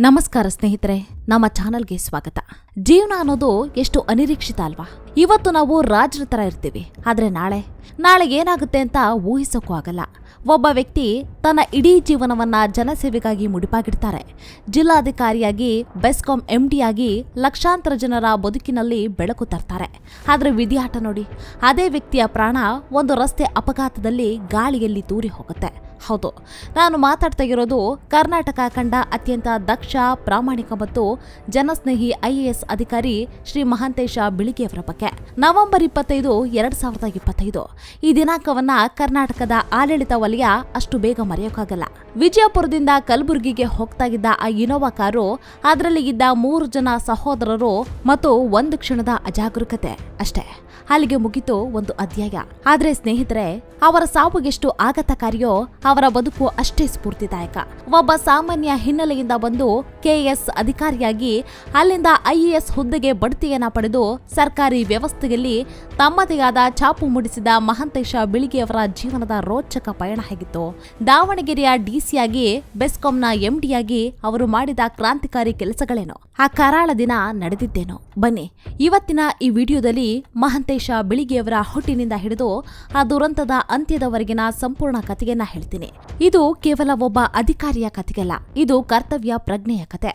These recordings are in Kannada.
ನಮಸ್ಕಾರ ಸ್ನೇಹಿತರೆ, ನಮ್ಮ ಚಾನಲ್ಗೆ ಸ್ವಾಗತ. ಜೀವನ ಅನ್ನೋದು ಎಷ್ಟು ಅನಿರೀಕ್ಷಿತ ಅಲ್ವಾ? ಇವತ್ತು ನಾವು ರಾಜರ ತರ ಇರ್ತೀವಿ. ಆದ್ರೆ ನಾಳೆ? ನಾಳೆ ಏನಾಗುತ್ತೆ ಅಂತ ಊಹಿಸೋಕ್ಕೂ ಆಗಲ್ಲ. ಒಬ್ಬ ವ್ಯಕ್ತಿ ತನ್ನ ಇಡೀ ಜೀವನವನ್ನ ಜನಸೇವೆಗಾಗಿ ಮುಡಿಪಾಗಿಡ್ತಾರೆ. ಜಿಲ್ಲಾಧಿಕಾರಿಯಾಗಿ, ಬೆಸ್ಕಾಂ ಆಗಿ ಲಕ್ಷಾಂತರ ಜನರ ಬದುಕಿನಲ್ಲಿ ಬೆಳಕು ತರ್ತಾರೆ. ಆದರೆ ವಿಧಿಯಾಟ ನೋಡಿ, ಅದೇ ವ್ಯಕ್ತಿಯ ಪ್ರಾಣ ಒಂದು ರಸ್ತೆ ಅಪಘಾತದಲ್ಲಿ ಗಾಳಿಯಲ್ಲಿ ತೂರಿ ಹೋಗುತ್ತೆ. ಹೌದು. ನಾನು ಮಾತಾಡ್ತಾ ಇರೋದು ಕರ್ನಾಟಕ ಕಂಡ ಅತ್ಯಂತ ದಕ್ಷ, ಪ್ರಾಮಾಣಿಕ ಮತ್ತು ಜನಸ್ನೇಹಿ ಐಎಎಸ್ ಅಧಿಕಾರಿ ಶ್ರೀ ಮಹಾಂತೇಶ ಬಿಳಿಗೆಯವರ ಬಗ್ಗೆ. ನವೆಂಬರ್ ಇಪ್ಪತ್ತೈದು, ಎರಡ್ ಸಾವಿರದ ಇಪ್ಪತ್ತೈದು. ಈ ದಿನಾಂಕವನ್ನ ಕರ್ನಾಟಕದ ಆಡಳಿತ ವಲಯ ಅಷ್ಟು ಬೇಗ ಮರೆಯೋಕ್ಕಾಗಲ್ಲ ವಿಜಯಪುರದಿಂದ ಕಲಬುರಗಿಗೆ ಹೋಗ್ತಾ ಇದ್ದ ಆ ಇನೋವಾ ಕಾರು ಅದರಲ್ಲಿ ಇದ್ದ ಮೂರು ಜನ ಸಹೋದರರು ಮತ್ತು ಒಂದು ಕ್ಷಣದ ಅಜಾಗರೂಕತೆ ಅಷ್ಟೇ. ಅಲ್ಲಿಗೆ ಮುಗಿತು ಒಂದು ಅಧ್ಯಾಯ. ಆದ್ರೆ ಸ್ನೇಹಿತರೆ, ಅವರ ಸಾವು ಎಷ್ಟು ಆಘಾತಕಾರಿಯೋ ಅವರ ಬದುಕು ಅಷ್ಟೇ ಸ್ಫೂರ್ತಿದಾಯಕ. ಒಬ್ಬ ಸಾಮಾನ್ಯ ಹಿನ್ನೆಲೆಯಿಂದ ಬಂದು ಕೆಎಸ್ ಅಧಿಕಾರಿಯಾಗಿ ಅಲ್ಲಿಂದ ಐಎಎಸ್ ಹುದ್ದೆಗೆ ಬಡ್ತಿಯನ್ನ ಪಡೆದು ಸರ್ಕಾರಿ ವ್ಯವಸ್ಥೆಯಲ್ಲಿ ತಮ್ಮದೇ ಆದ ಛಾಪು ಮೂಡಿಸಿದ ಮಹಾಂತೇಶ ಬಿಳಿಗೆಯವರ ಜೀವನದ ರೋಚಕ ಪಯಣ ಆಗಿತ್ತು. ದಾವಣಗೆರೆಯ ಡಿಸಿಯಾಗಿ ಬೆಸ್ಕಾಂನ ಎಂಡಿಯಾಗಿ ಅವರು ಮಾಡಿದ ಕ್ರಾಂತಿಕಾರಿ ಕೆಲಸಗಳೇನು? ಆ ಕರಾಳ ದಿನ ನಡೆದಿದ್ದೇನು? ಬನ್ನಿ, ಇವತ್ತಿನ ಈ ವಿಡಿಯೋದಲ್ಲಿ ಮಹಾಂತೇಶ ಬಿಳಿಗಿಯವರ ಹುಟ್ಟಿನಿಂದ ಹಿಡಿದು ಆ ದುರಂತದ ಅಂತ್ಯದವರೆಗಿನ ಸಂಪೂರ್ಣ ಕಥೆಯನ್ನ ಹೇಳ್ತೀನಿ. ಇದು ಕೇವಲ ಒಬ್ಬ ಅಧಿಕಾರಿಯ ಕಥೆಗಲ್ಲ, ಇದು ಕರ್ತವ್ಯ ಪ್ರಜ್ಞೆಯ ಕತೆ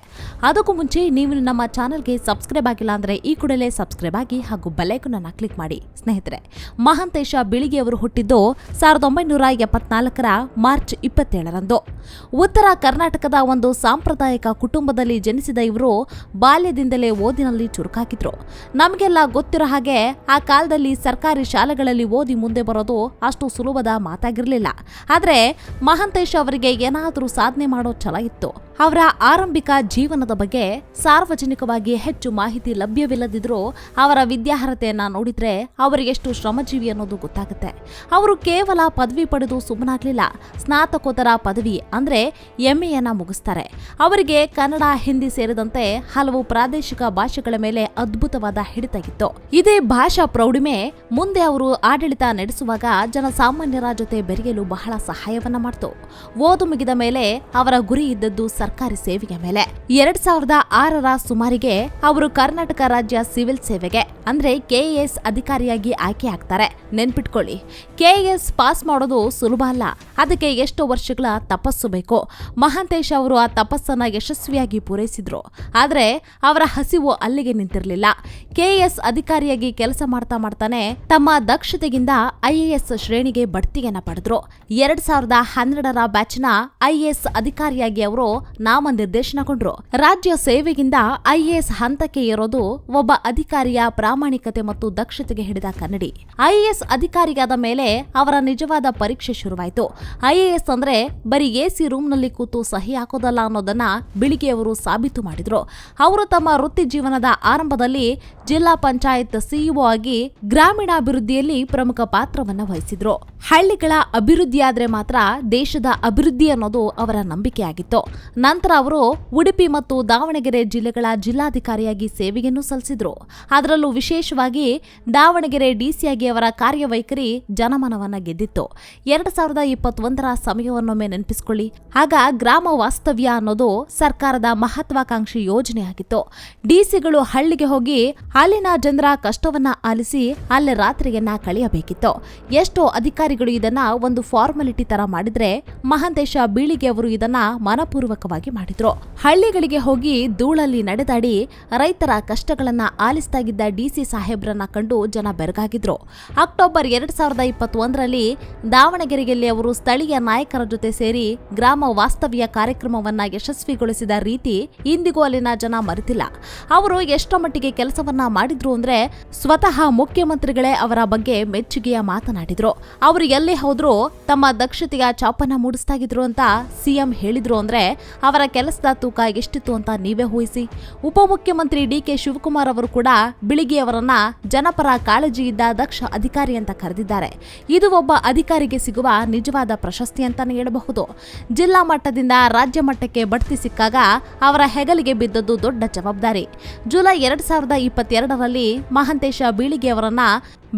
ಅದಕ್ಕೂ ಮುಂಚೆ ನೀವು ನಮ್ಮ ಚಾನೆಲ್ಗೆ ಸಬ್ಸ್ಕ್ರೈಬ್ ಆಗಿಲ್ಲ ಅಂದ್ರೆ ಈ ಕೂಡಲೇ ಸಬ್ಸ್ಕ್ರೈಬ್ ಆಗಿ ಹಾಗೂ ಬೆಲೈಕನ್ ಅನ್ನ ಕ್ಲಿಕ್ ಮಾಡಿ. ಸ್ನೇಹಿತರೆ, ಮಹಾಂತೇಶ ಬಿಳಿಗೆಯವರು ಹುಟ್ಟಿದ್ದು ಸಾವಿರದ ಒಂಬೈನೂರ ಎಪ್ಪತ್ನಾಲ್ಕರ ಮಾರ್ಚ್ ಇಪ್ಪತ್ತೇಳರಂದು. ಉತ್ತರ ಕರ್ನಾಟಕದ ಒಂದು ಸಾಂಪ್ರದಾಯಿಕ ಕುಟುಂಬದಲ್ಲಿ ಜನಿಸಿದ ಇವರು ಬಾಲ್ಯದಿಂದಲೇ ಓದಿನಲ್ಲಿ ಚುರುಕಾಗಿದ್ರು. ನಮಗೆಲ್ಲ ಗೊತ್ತಿರೋ ಹಾಗೆ ಆ ಕಾಲದಲ್ಲಿ ಸರ್ಕಾರಿ ಶಾಲೆಗಳಲ್ಲಿ ಓದಿ ಮುಂದೆ ಬರೋದು ಅಷ್ಟು ಸುಲಭದ ಮಾತಾಗಿರಲಿಲ್ಲ. ಆದರೆ ಮಹಂತೇಶ್ ಅವರಿಗೆ ಏನಾದರೂ ಸಾಧನೆ ಮಾಡೋ ಛಲ ಇತ್ತು. ಅವರ ಆರಂಭಿಕ ಜೀವನದ ಬಗ್ಗೆ ಸಾರ್ವಜನಿಕವಾಗಿ ಹೆಚ್ಚು ಮಾಹಿತಿ ಲಭ್ಯವಿಲ್ಲದಿದ್ರೂ ಅವರ ವಿದ್ಯಾರ್ಹತೆಯನ್ನು ನೋಡಿದ್ರೆ ಅವರಿಗೆಷ್ಟು ಶ್ರಮಜೀವಿ ಅನ್ನೋದು ಗೊತ್ತಾಗುತ್ತೆ. ಅವರು ಕೇವಲ ಪದವಿ ಪಡೆದು ಸುಮ್ಮನಾಗಲಿಲ್ಲ. ಸ್ನಾತಕೋತ್ತರ ಪದವಿ ಅಂದ್ರೆ ಎಂಎಯನ್ನು ಮುಗಿಸ್ತಾರೆ. ಅವರಿಗೆ ಕನ್ನಡ, ಹಿಂದಿ ಸೇರಿದಂತೆ ಹಲವು ಪ್ರಾದೇಶಿಕ ಭಾಷೆಗಳ ಮೇಲೆ ಅದ್ಭುತವಾದ ಹಿಡಿತ ಇತ್ತು ಇದೇ ಭಾಷಾ ಪ್ರೌಢಿಮೆ ಮುಂದೆ ಅವರು ಆಡಳಿತ ನಡೆಸುವಾಗ ಜನಸಾಮಾನ್ಯರ ಜೊತೆ ಬೆರೆಯಲು ಬಹಳ ಸಹಾಯವನ್ನ ಮಾಡ್ತು. ಓದು ಮುಗಿದ ಮೇಲೆ ಅವರ ಗುರಿ ಇದ್ದದ್ದು ಸರ್ಕಾರಿ ಸೇವೆಯ ಮೇಲೆ ಎರಡ್ ಸಾವಿರದ ಆರರ ಸುಮಾರಿಗೆ ಅವರು ಕರ್ನಾಟಕ ರಾಜ್ಯ ಸಿವಿಲ್ ಸೇವೆಗೆ, ಅಂದ್ರೆ ಕೆಎಎಸ್ ಅಧಿಕಾರಿಯಾಗಿ ಆಯ್ಕೆ ಆಗ್ತಾರೆ. ನೆನ್ಪಿಟ್ಕೊಳ್ಳಿ ಕೆಎಎಸ್ ಪಾಸ್ ಮಾಡೋದು ಸುಲಭ ಅಲ್ಲ. ಅದಕ್ಕೆ ಎಷ್ಟು ವರ್ಷಗಳ ತಪಸ್ಸು ಬೇಕು. ಮಹಾಂತೇಶ್ ಅವರು ಆ ತಪಸ್ಸನ್ನ ಯಶಸ್ವಿಯಾಗಿ ಪೂರೈಸಿದ್ರು. ಆದ್ರೆ ಅವರ ಹಸಿವು ಅಲ್ಲಿಗೆ ನಿಂತಿರಲಿಲ್ಲ. ಕೆಎಎಸ್ ಅಧಿಕಾರಿಯಾಗಿ ಕೆಲಸ ಮಾಡ್ತಾ ಮಾಡ್ತಾನೆ ತಮ್ಮ ದಕ್ಷತೆಗಿಂದ ಐಎಎಸ್ ಶ್ರೇಣಿಗೆ ಬಡ್ತಿಯನ್ನ ಪಡೆದ್ರು. ಎರಡ್ ಸಾವಿರದ ಹನ್ನೆರಡರ ಬ್ಯಾಚ್ನ ಐಎಎಸ್ ಅಧಿಕಾರಿಯಾಗಿ ಅವರು ನಾಮನಿರ್ದೇಶನಗೊಂಡ್ರು ರಾಜ್ಯ ಸೇವೆಗಿಂದ ಐಎಎಸ್ ಹಂತಕ್ಕೆ ಇರೋದು ಒಬ್ಬ ಅಧಿಕಾರಿಯ ಪ್ರಾಮಾಣಿಕತೆ ಮತ್ತು ದಕ್ಷತೆಗೆ ಹಿಡಿದ ಕನ್ನಡಿ. ಐಎಎಸ್ ಅಧಿಕಾರಿಯಾದ ಮೇಲೆ ಅವರ ನಿಜವಾದ ಪರೀಕ್ಷೆ ಶುರುವಾಯಿತು. ಐಎಎಸ್ ಅಂದ್ರೆ ಬರೀ ಎಸಿ ರೂಮ್ನಲ್ಲಿ ಕೂತು ಸಹಿ ಹಾಕೋದಲ್ಲ ಅನ್ನೋದನ್ನ ಬಿಳಿಗೆಯವರು ಸಾಬೀತು ಮಾಡಿದ್ರು. ಅವರು ತಮ್ಮ ವೃತ್ತಿ ಜೀವನದ ಆರಂಭದಲ್ಲಿ ಜಿಲ್ಲಾ ಪಂಚಾಯತ್ ಸಿಇಒ ಆಗಿ ಗ್ರಾಮೀಣಾಭಿವೃದ್ಧಿಯಲ್ಲಿ ಪ್ರಮುಖ ಪಾತ್ರವನ್ನು ವಹಿಸಿದ್ರು. ಹಳ್ಳಿಗಳ ಅಭಿವೃದ್ಧಿಯಾದ್ರೆ ಮಾತ್ರ ದೇಶದ ಅಭಿವೃದ್ಧಿ ಅನ್ನೋದು ಅವರ ನಂಬಿಕೆಯಾಗಿತ್ತು. ನಂತರ ಅವರು ಉಡುಪಿ ಮತ್ತು ದಾವಣಗೆರೆ ಜಿಲ್ಲೆಗಳ ಜಿಲ್ಲಾಧಿಕಾರಿಯಾಗಿ ಸೇವೆಯನ್ನು ಸಲ್ಲಿಸಿದ್ರು. ಅದರಲ್ಲೂ ವಿಶೇಷವಾಗಿ ದಾವಣಗೆರೆ ಡಿಸಿಯಾಗಿ ಅವರ ಕಾರ್ಯವೈಖರಿ ಜನಮನವನ್ನ ಗೆದ್ದಿತ್ತು. ಎರಡ್ ಸಾವಿರದ ಇಪ್ಪತ್ತೊಂದರ ಸಮಯವನ್ನೊಮ್ಮೆ ನೆನಪಿಸಿಕೊಳ್ಳಿ. ಆಗ ಗ್ರಾಮ ವಾಸ್ತವ್ಯ ಅನ್ನೋದು ಸರ್ಕಾರದ ಮಹತ್ವಾಕಾಂಕ್ಷಿ ಯೋಜನೆಯಾಗಿತ್ತು ಡಿಸಿಗಳು ಹಳ್ಳಿಗೆ ಹೋಗಿ ಅಲ್ಲಿನ ಜನರ ಕಷ್ಟವನ್ನ ಆಲಿಸಿ ಅಲ್ಲೇ ರಾತ್ರಿಯನ್ನ ಕಳೆಯಬೇಕಿತ್ತು. ಎಷ್ಟೋ ಅಧಿಕಾರಿಗಳು ಇದನ್ನ ಒಂದು ಫಾರ್ಮಾಲಿಟಿ ತರ ಮಾಡಿದ್ರೆ ಮಹಾಂತೇಶ ಬೀಳಿಗೆ ಅವರು ಇದನ್ನ ಮನಪೂರ್ವಕವಾಗಿ ಮಾಡಿದ್ರು. ಹಳ್ಳಿಗಳಿಗೆ ಹೋಗಿ ಧೂಳಲ್ಲಿ ನಡೆದಾಡಿ ರೈತರ ಕಷ್ಟಗಳನ್ನು ಆಲಿಸ್ತಾಗಿದ್ದ ಡಿಸಿ ಸಾಹೇಬ್ರನ್ನ ಕಂಡು ಜನ ಬೆರಗಾಗಿದ್ರು. ಅಕ್ಟೋಬರ್ ಎರಡ್ ಸಾವಿರದ ಇಪ್ಪತ್ತೊಂದರಲ್ಲಿ ದಾವಣಗೆರೆಯಲ್ಲಿ ಅವರು ಸ್ಥಳೀಯ ನಾಯಕರ ಜೊತೆ ಸೇರಿ ಗ್ರಾಮ ವಾಸ್ತವ್ಯ ಕಾರ್ಯಕ್ರಮವನ್ನ ಯಶಸ್ವಿಗೊಳಿಸಿದ ರೀತಿ ಇಂದಿಗೂ ಅಲ್ಲಿನ ಜನ ಮರೆತಿಲ್ಲ. ಅವರು ಎಷ್ಟೋ ಮಟ್ಟಿಗೆ ಕೆಲಸವನ್ನ ಮಾಡಿದ್ರು ಅಂದ್ರೆ ಸ್ವತಃ ಮುಖ್ಯಮಂತ್ರಿಗಳೇ ಅವರ ಬಗ್ಗೆ ಮೆಚ್ಚುಗೆಯ ಮಾತನಾಡಿದ್ರು. ಅವರು ಎಲ್ಲಿ ಹೋದ್ರು ತಮ್ಮ ದಕ್ಷತೆಯ ಚಾಪನ ಮೂಡಿಸ್ತಾಗಿದ್ರು ಅಂತ ಸಿಎಂ ಹೇಳಿದ್ರು ಅಂದ್ರೆ ಅವರ ಕೆಲಸದ ತೂಕ ಎಷ್ಟಿತ್ತು ಅಂತ ನೀವೇ ಊಹಿಸಿ. ಉಪಮುಖ್ಯಮಂತ್ರಿ ಡಿ ಕೆ ಶಿವಕುಮಾರ್ ಅವರು ಕೂಡ ಬಿಳಿಗಿಯವರನ್ನ ಜನಪರ ಕಾಳಜಿಯಿದ್ದ ದಕ್ಷ ಅಧಿಕಾರಿ ಅಂತ ಕರೆದಿದ್ದಾರೆ. ಇದು ಒಬ್ಬ ಅಧಿಕಾರಿಗೆ ಸಿಗುವ ನಿಜವಾದ ಪ್ರಶಸ್ತಿ ಅಂತಾನೆ ಹೇಳಬಹುದು. ಜಿಲ್ಲಾ ಮಟ್ಟದಿಂದ ರಾಜ್ಯ ಮಟ್ಟಕ್ಕೆ ಬಡ್ತಿ ಸಿಕ್ಕಾಗ ಅವರ ಹೆಗಲಿಗೆ ಬಿದ್ದದ್ದು ದೊಡ್ಡ ಜವಾಬ್ದಾರಿ. ಜುಲೈ ಎರಡ್ ಸಾವಿರದ ಇಪ್ಪತ್ತೆರಡರಲ್ಲಿ ಮಹಂತೇಶ ಬೀಳಿಗೆಯವರನ್ನ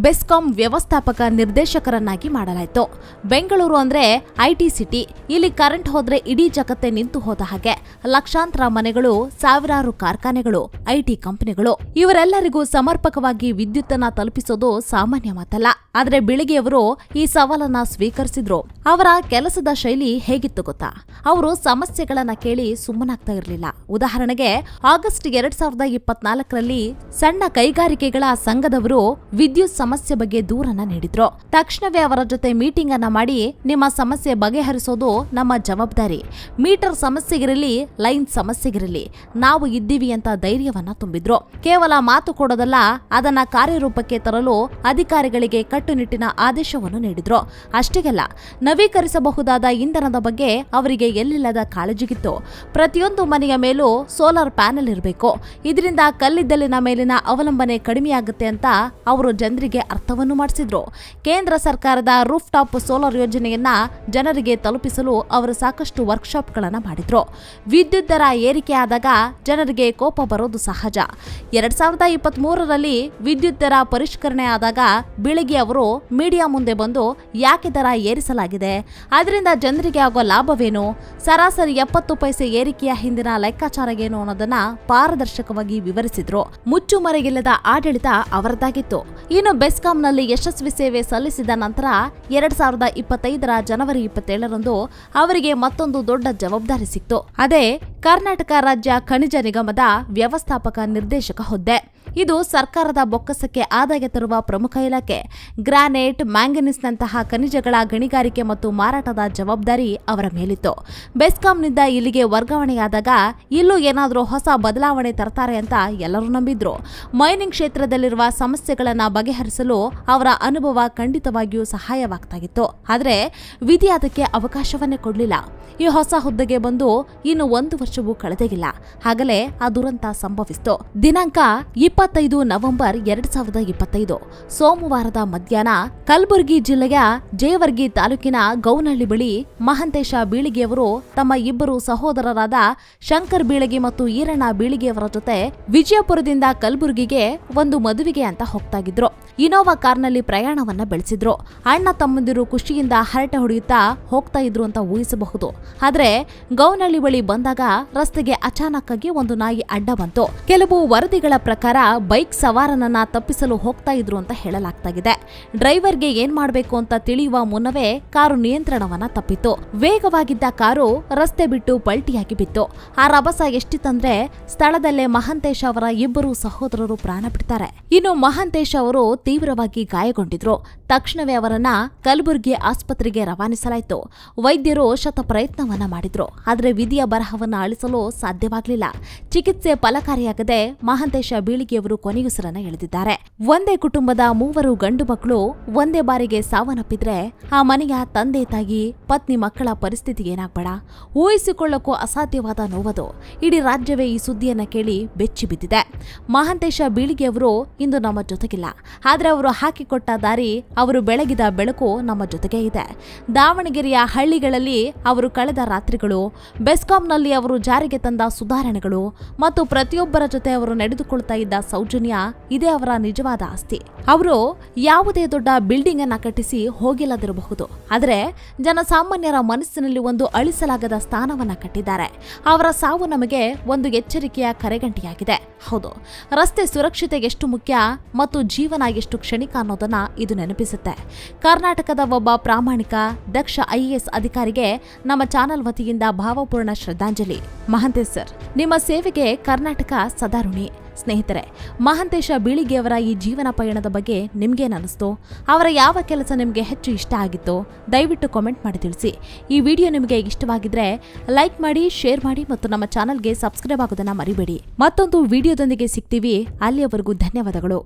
ಬೆಸ್ಕಾಂ ವ್ಯವಸ್ಥಾಪಕ ನಿರ್ದೇಶಕರನ್ನಾಗಿ ಮಾಡಲಾಯಿತು. ಬೆಂಗಳೂರು ಅಂದ್ರೆ ಐಟಿ ಸಿಟಿ, ಇಲ್ಲಿ ಕರೆಂಟ್ ಹೋದ್ರೆ ಇಡೀ ಜಗತ್ತೇ ನಿಂತು ಹೋದ ಹಾಗೆ. ಲಕ್ಷಾಂತರ ಮನೆಗಳು, ಸಾವಿರಾರು ಕಾರ್ಖಾನೆಗಳು ಐಟಿ ಕಂಪನಿಗಳು. ಇವರೆಲ್ಲರಿಗೂ ಸಮರ್ಪಕವಾಗಿ ವಿದ್ಯುತ್ತನ್ನ ತಲುಪಿಸೋದು ಸಾಮಾನ್ಯ ಮಾತಲ್ಲ. ಆದ್ರೆ ಬಿಳಿಗೆಯವರು ಈ ಸವಾಲನ್ನ ಸ್ವೀಕರಿಸಿದ್ರು. ಅವರ ಕೆಲಸದ ಶೈಲಿ ಹೇಗಿತ್ತು ಗೊತ್ತಾ? ಅವರು ಸಮಸ್ಯೆಗಳನ್ನ ಕೇಳಿ ಸುಮ್ಮನಾಗ್ತಾ ಇರಲಿಲ್ಲ. ಉದಾಹರಣೆಗೆ, ಆಗಸ್ಟ್ ಎರಡ್ ಸಾವಿರದ ಇಪ್ಪತ್ನಾಲ್ಕರಲ್ಲಿ ಸಣ್ಣ ಕೈಗಾರಿಕೆಗಳ ಸಂಘದವರು ವಿದ್ಯುತ್ ಸಮಸ್ಯೆ ಬಗ್ಗೆ ದೂರನ್ನ ನೀಡಿದ್ರು. ತಕ್ಷಣವೇ ಅವರ ಜೊತೆ ಮೀಟಿಂಗ್ ಅನ್ನ ಮಾಡಿ, ನಿಮ್ಮ ಸಮಸ್ಯೆ ಬಗೆಹರಿಸೋದು ನಮ್ಮ ಜವಾಬ್ದಾರಿ. ಮೀಟರ್ ಸಮಸ್ಯೆಗಿರಲಿ ಲೈನ್ ಸಮಸ್ಯೆಗಿರಲಿ, ನಾವು ಇದ್ದೀವಿ ಅಂತ ಧೈರ್ಯವನ್ನ ತುಂಬಿದ್ರು. ಕೇವಲ ಮಾತು ಕೊಡೋದಲ್ಲ, ಅದನ್ನ ಕಾರ್ಯರೂಪಕ್ಕೆ ತರಲು ಅಧಿಕಾರಿಗಳಿಗೆ ಕಟ್ಟುನಿಟ್ಟಿನ ಆದೇಶವನ್ನು ನೀಡಿದ್ರು. ಅಷ್ಟೇಗಲ್ಲ, ನವೀಕರಿಸಬಹುದಾದ ಇಂಧನದ ಬಗ್ಗೆ ಅವರಿಗೆ ಎಲ್ಲಿಲ್ಲದ ಕಾಳಜಿಗಿತ್ತು. ಪ್ರತಿಯೊಂದು ಮನೆಯ ಮೇಲೂ ಸೋಲಾರ್ ಪ್ಯಾನೆಲ್ ಇರಬೇಕು. ಇದರಿಂದ ಕಲ್ಲಿದ್ದಲಿನ ಮೇಲಿನ ಅವಲಂಬನೆ ಕಡಿಮೆಯಾಗುತ್ತೆ ಅಂತ ಅವರು ಜನರಿಗೆ ಅರ್ಥವನ್ನು ಮಾಡಿಸಿದ್ರು. ಕೇಂದ್ರ ಸರ್ಕಾರದ ರೂಫ್ ಟಾಪ್ ಸೋಲಾರ್ ಯೋಜನೆಯನ್ನ ಜನರಿಗೆ ತಲುಪಿಸಲು ಅವರು ಸಾಕಷ್ಟು ವರ್ಕ್ಶಾಪ್ಗಳನ್ನು ಮಾಡಿದ್ರು. ವಿದ್ಯುತ್ ದರ ಏರಿಕೆಯಾದಾಗ ಜನರಿಗೆ ಕೋಪ ಬರೋದು ಸಹಜ. ಎರಡ್ ಸಾವಿರದ ಇಪ್ಪತ್ತ್ ಮೂರರಲ್ಲಿ ವಿದ್ಯುತ್ ದರ ಪರಿಷ್ಕರಣೆ ಆದಾಗ ಬೆಳಿಗ್ಗೆ ಅವರು ಮೀಡಿಯಾ ಮುಂದೆ ಬಂದು ಯಾಕೆ ದರ ಏರಿಸಲಾಗಿದೆ? ಅದರಿಂದ ಜನರಿಗೆ ಆಗೋ ಲಾಭವೇನು? ಸರಾಸರಿ ಎಪ್ಪತ್ತು ಪೈಸೆ ಏರಿಕೆಯ ಹಿಂದಿನ ಲೆಕ್ಕಾಚಾರ ಏನು ಅನ್ನೋದನ್ನ ಪಾರದರ್ಶಕವಾಗಿ ವಿವರಿಸಿದ್ರು. ಮುಚ್ಚುಮರೆಗಿಲ್ಲದ ಆಡಳಿತ ಅವರದ್ದಾಗಿತ್ತು ಇನ್ನು ಬೆಸ್ಕಾಂನಲ್ಲಿ ಯಶಸ್ವಿ ಸೇವೆ ಸಲ್ಲಿಸಿದ ನಂತರ ಎರಡ್ ಸಾವಿರದ ಇಪ್ಪತ್ತೈದರ ಜನವರಿ ಇಪ್ಪತ್ತೇಳರಂದು ಅವರಿಗೆ ಮತ್ತೊಂದು ದೊಡ್ಡ ಜವಾಬ್ದಾರಿ ಸಿಕ್ತು. ಅದೇ ಕರ್ನಾಟಕ ರಾಜ್ಯ ಖನಿಜ ನಿಗಮದ ವ್ಯವಸ್ಥಾಪಕ ನಿರ್ದೇಶಕ ಹುದ್ದೆ. ಇದು ಸರ್ಕಾರದ ಬೊಕ್ಕಸಕ್ಕೆ ಆದಾಯ ತರುವ ಪ್ರಮುಖ ಇಲಾಖೆ. ಗ್ರಾನೈಟ್, ಮ್ಯಾಂಗನೀಸ್ನಂತಹ ಖನಿಜಗಳ ಗಣಿಗಾರಿಕೆ ಮತ್ತು ಮಾರಾಟದ ಜವಾಬ್ದಾರಿ ಅವರ ಮೇಲಿತ್ತು. ಬೆಸ್ಕಾಂನಿಂದ ಇಲ್ಲಿಗೆ ವರ್ಗಾವಣೆಯಾದಾಗ ಇಲ್ಲೂ ಏನಾದರೂ ಹೊಸ ಬದಲಾವಣೆ ತರ್ತಾರೆ ಅಂತ ಎಲ್ಲರೂ ನಂಬಿದ್ರು. ಮೈನಿಂಗ್ ಕ್ಷೇತ್ರದಲ್ಲಿರುವ ಸಮಸ್ಯೆಗಳನ್ನು ಬಗೆಹರಿಸಲು ಅವರ ಅನುಭವ ಖಂಡಿತವಾಗಿಯೂ ಸಹಾಯವಾಗ್ತಾಗಿತ್ತು. ಆದರೆ ವಿಧಿ ಅದಕ್ಕೆ ಅವಕಾಶವನ್ನೇ ಕೊಡಲಿಲ್ಲ. ಈ ಹೊಸ ಹುದ್ದೆಗೆ ಬಂದು ಇನ್ನು ಒಂದು ವರ್ಷವೂ ಕಳೆದಿಲ್ಲ ಹಾಗಲೇ ಆ ದುರಂತ ಸಂಭವಿಸಿತು. ದಿನಾಂಕ ಇಪ್ಪತ್ತೈದು ನವೆಂಬರ್ ಎರಡ್ ಸಾವಿರದ ಇಪ್ಪತ್ತೈದು. ಸೋಮವಾರದ ಮಧ್ಯಾಹ್ನ ಕಲಬುರಗಿ ಜಿಲ್ಲೆಯ ಜೇವರ್ಗಿ ತಾಲೂಕಿನ ಗೌನಹಳ್ಳಿ ಬಳಿ ಮಹಂತೇಶ ಬೀಳಿಗೆಯವರು ತಮ್ಮ ಇಬ್ಬರು ಸಹೋದರರಾದ ಶಂಕರ್ ಬೀಳಗಿ ಮತ್ತು ಈರಣ್ಣ ಬೀಳಿಗೆಯವರ ಜೊತೆ ವಿಜಯಪುರದಿಂದ ಕಲಬುರಗಿಗೆ ಒಂದು ಮದುವೆಗೆ ಅಂತ ಹೋಗ್ತಾಗಿದ್ರು ಇನೋವಾ ಕಾರ್ನಲ್ಲಿ ಪ್ರಯಾಣವನ್ನ ಬೆಳೆಸಿದ್ರು. ಅಣ್ಣ ತಮ್ಮಂದಿರು ಖುಷಿಯಿಂದ ಹರಟೆ ಹೊಡೆಯುತ್ತಾ ಹೋಗ್ತಾ ಇದ್ರು ಅಂತ ಊಹಿಸಬಹುದು. ಆದ್ರೆ ಗೌನಹಳ್ಳಿ ಬಳಿ ಬಂದಾಗ ರಸ್ತೆಗೆ ಅಚಾನಕ್ ಆಗಿ ಒಂದು ನಾಯಿ ಅಡ್ಡ ಬಂತು. ಕೆಲವು ವರದಿಗಳ ಪ್ರಕಾರ ಬೈಕ್ ಸವಾರನನ್ನ ತಪ್ಪಿಸಲು ಹೋಗ್ತಾ ಇದ್ರು ಅಂತ ಹೇಳಲಾಗ್ತಾಗಿದೆ. ಡ್ರೈವರ್ಗೆ ಏನ್ ಮಾಡಬೇಕು ಅಂತ ತಿಳಿಯುವ ಮುನ್ನವೇ ಕಾರು ನಿಯಂತ್ರಣವನ್ನ ತಪ್ಪಿತ್ತು. ವೇಗವಾಗಿದ್ದ ಕಾರು ರಸ್ತೆ ಬಿಟ್ಟು ಪಲ್ಟಿಯಾಗಿ ಬಿತ್ತು. ಆ ರಭಸ ಎಷ್ಟಿತ್ತಂದ್ರೆ ಸ್ಥಳದಲ್ಲೇ ಮಹಾಂತೇಶ್ ಅವರ ಇಬ್ಬರು ಸಹೋದರರು ಪ್ರಾಣ ಬಿಡ್ತಾರೆ. ಇನ್ನು ಮಹಾಂತೇಶ್ ಅವರು ತೀವ್ರವಾಗಿ ಗಾಯಗೊಂಡಿದ್ರು. ತಕ್ಷಣವೇ ಅವರನ್ನ ಕಲಬುರಗಿ ಆಸ್ಪತ್ರೆಗೆ ರವಾನಿಸಲಾಯಿತು. ವೈದ್ಯರು ಶತ ಪ್ರಯತ್ನವನ್ನ ಮಾಡಿದ್ರು. ಆದರೆ ವಿಧಿಯ ಬರಹವನ್ನ ಅಳಿಸಲು ಸಾಧ್ಯವಾಗಲಿಲ್ಲ. ಚಿಕಿತ್ಸೆ ಫಲಕಾರಿಯಾಗದೆ ಮಹಾಂತೇಶ ಬೀಳಿಗೆಯವರು ಕೊನೆಯುಸಿರನ್ನ ಎಳೆದಿದ್ದಾರೆ. ಒಂದೇ ಕುಟುಂಬದ ಮೂವರು ಗಂಡು ಮಕ್ಕಳು ಒಂದೇ ಬಾರಿಗೆ ಸಾವನ್ನಪ್ಪಿದ್ರೆ ಆ ಮನೆಯ ತಂದೆ ತಾಯಿ, ಪತ್ನಿ ಮಕ್ಕಳ ಪರಿಸ್ಥಿತಿ ಏನಾಗ್ಬೇಡ. ಊಹಿಸಿಕೊಳ್ಳಕ್ಕೂ ಅಸಾಧ್ಯವಾದ ನೋವದು. ಇಡೀ ರಾಜ್ಯವೇ ಈ ಸುದ್ದಿಯನ್ನ ಕೇಳಿ ಬೆಚ್ಚಿ ಬಿದ್ದಿದೆ. ಮಹಾಂತೇಶ ಬೀಳಿಗೆಯವರು ಇಂದು ನಮ್ಮ ಜೊತೆಗಿಲ್ಲ. ಆದ್ರೆ ಅವರು ಹಾಕಿಕೊಟ್ಟ ದಾರಿ, ಅವರು ಬೆಳಗಿದ ಬೆಳಕು ನಮ್ಮ ಜೊತೆಗೆ ಇದೆ. ದಾವಣಗೆರೆಯ ಹಳ್ಳಿಗಳಲ್ಲಿ ಅವರು ಕಳೆದ ರಾತ್ರಿಗಳು, ಬೆಸ್ಕಾಂನಲ್ಲಿ ಅವರು ಜಾರಿಗೆ ತಂದ ಸುಧಾರಣೆಗಳು ಮತ್ತು ಪ್ರತಿಯೊಬ್ಬರ ಜೊತೆ ಅವರು ನಡೆದುಕೊಳ್ತಾ ಇದ್ದ ಸೌಜನ್ಯ ಇದೇ ಅವರ ನಿಜವಾದ ಆಸ್ತಿ. ಅವರು ಯಾವುದೇ ದೊಡ್ಡ ಬಿಲ್ಡಿಂಗ್ ಅನ್ನ ಕಟ್ಟಿಸಿ ಹೋಗಿಲ್ಲದಿರಬಹುದು. ಆದರೆ ಜನಸಾಮಾನ್ಯರ ಮನಸ್ಸಿನಲ್ಲಿ ಒಂದು ಅಳಿಸಲಾಗದ ಸ್ಥಾನವನ್ನ ಕಟ್ಟಿದ್ದಾರೆ. ಅವರ ಸಾವು ನಮಗೆ ಒಂದು ಎಚ್ಚರಿಕೆಯ ಕರೆಗಂಟಿಯಾಗಿದೆ. ಹೌದು, ರಸ್ತೆ ಸುರಕ್ಷತೆ ಎಷ್ಟು ಮುಖ್ಯ ಮತ್ತು ಜೀವನ ಎಷ್ಟು ಕ್ಷಣಿಕ ಅನ್ನೋದನ್ನ ಇದು ನೆನಪಿಸುತ್ತೆ. ಕರ್ನಾಟಕದ ಒಬ್ಬ ಪ್ರಾಮಾಣಿಕ, ದಕ್ಷ ಐಎಎಸ್ ಅಧಿಕಾರಿಗೆ ನಮ್ಮ ಚಾನೆಲ್ ವತಿಯಿಂದ ಭಾವಪೂರ್ಣ ಶ್ರದ್ಧಾಂಜಲಿ. ಮಹಂತೇಶ್ ಸರ್, ನಿಮ್ಮ ಸೇವೆಗೆ ಕರ್ನಾಟಕ ಸದಾ ಋಣಿ. ಸ್ನೇಹಿತರೆ, ಮಹಾಂತೇಶ ಬೀಳಿಗೆಯವರ ಈ ಜೀವನ ಪಯಣದ ಬಗ್ಗೆ ನಿಮ್ಗೇನಿಸ್ತು ಅವರ ಯಾವ ಕೆಲಸ ನಿಮಗೆ ಹೆಚ್ಚು ಇಷ್ಟ ಆಗಿತ್ತು, ದಯವಿಟ್ಟು ಕಾಮೆಂಟ್ ಮಾಡಿ ತಿಳಿಸಿ. ಈ ವಿಡಿಯೋ ನಿಮಗೆ ಇಷ್ಟವಾಗಿದ್ರೆ ಲೈಕ್ ಮಾಡಿ ಶೇರ್ ಮಾಡಿ ಮತ್ತು ನಮ್ಮ ಚಾನಲ್ಗೆ ಸಬ್ಸ್ಕ್ರೈಬ್ ಆಗೋದನ್ನ ಮರಿಬೇಡಿ. ಮತ್ತೊಂದು ವಿಡಿಯೋದೊಂದಿಗೆ ಸಿಗ್ತೀವಿ. ಅಲ್ಲಿಯವರೆಗೂ ಧನ್ಯವಾದಗಳು.